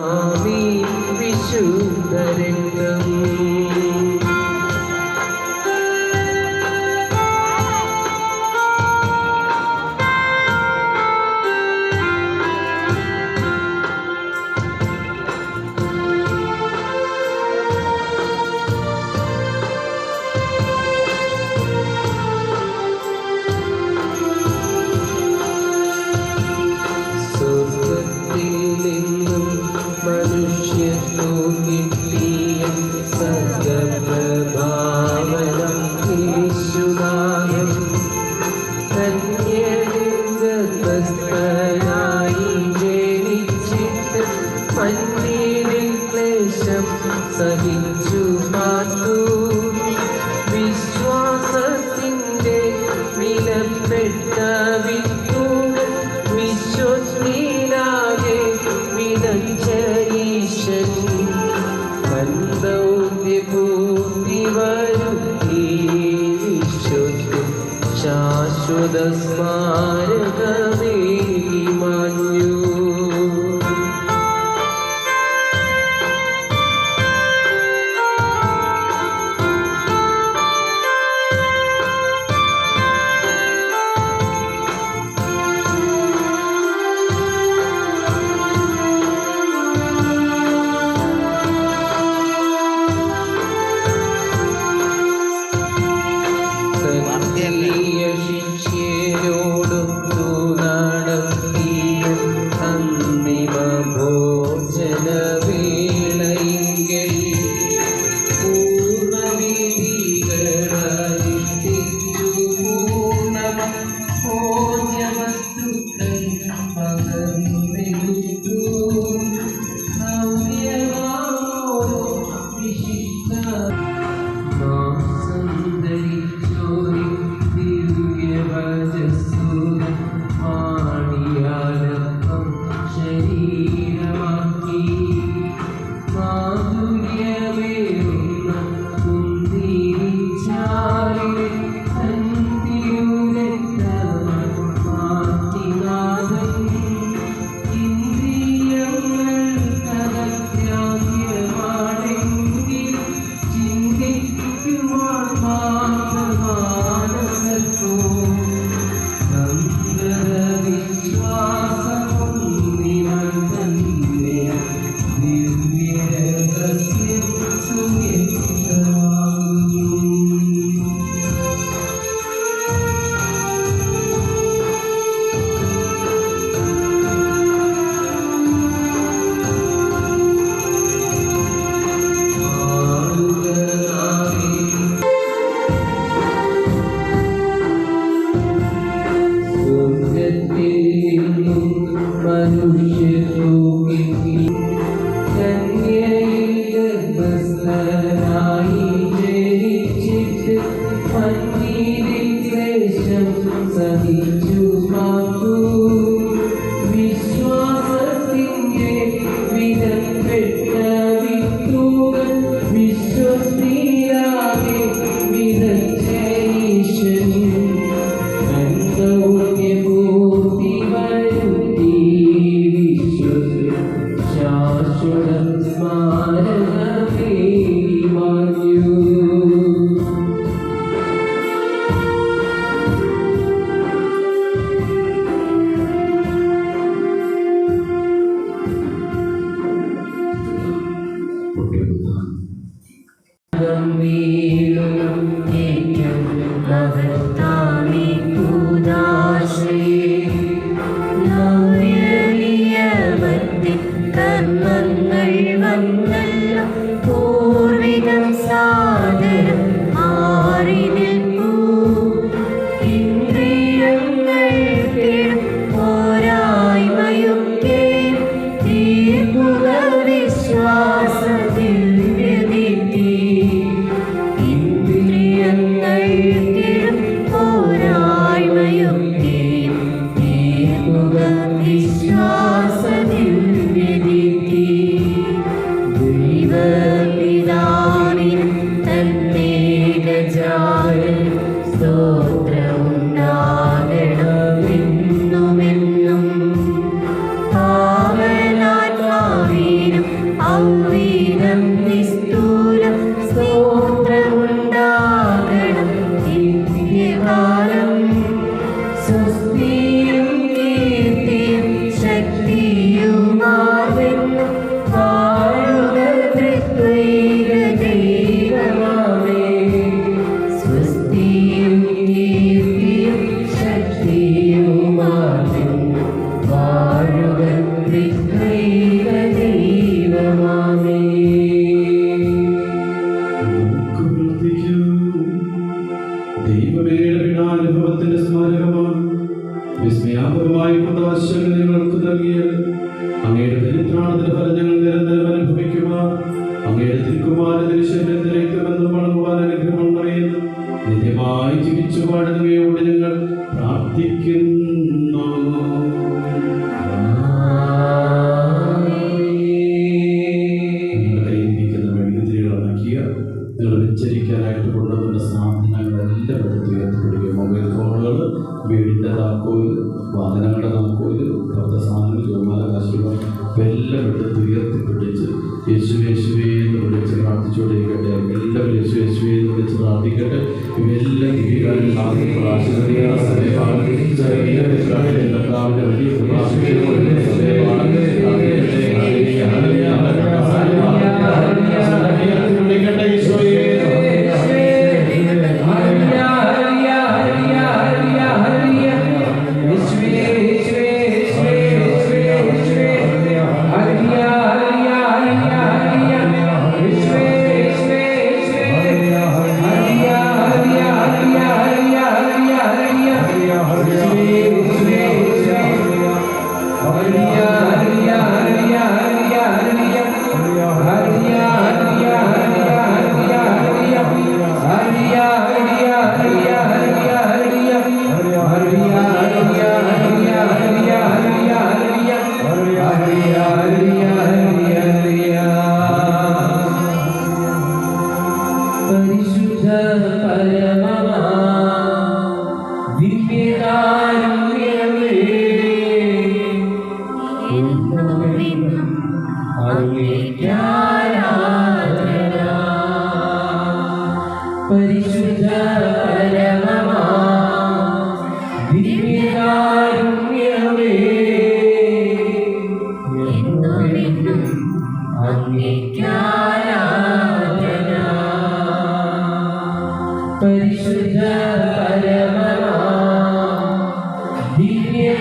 ആമീൻ വിശുദ്ധ രംഗം సహించు మాతో Come give me Yeah. the me. ആയിട്ട് കൊണ്ടുവന്ന സാധനങ്ങളെല്ലാം എടുത്ത് ഉയർത്തപ്പെടുകയും മൊബൈൽ ഫോണുകൾ വീടിന്റെ താക്കോയിൽ വാഹനങ്ങളുടെ താക്കോയിൽ ഭക്ത സാധനങ്ങൾ ജോമാല കാശികൾ എല്ലാം എടുത്ത് ഉയർത്തിപ്പിടിച്ച് യേശു യേശുവേ എന്ന് വിളിച്ച് പ്രാർത്ഥിച്ചുകൊണ്ടിരിക്കട്ടെ. എല്ലാം യേശു യേശുവേ എന്ന് വിളിച്ച് പ്രാർത്ഥിക്കട്ടെ. ഇവയെല്ലാം ദിവ്യകാലം പ്രാർത്ഥിക്കുക സമയമാണ് ചെറിയ വലിയ Yeah. Sejarah pada mana Dini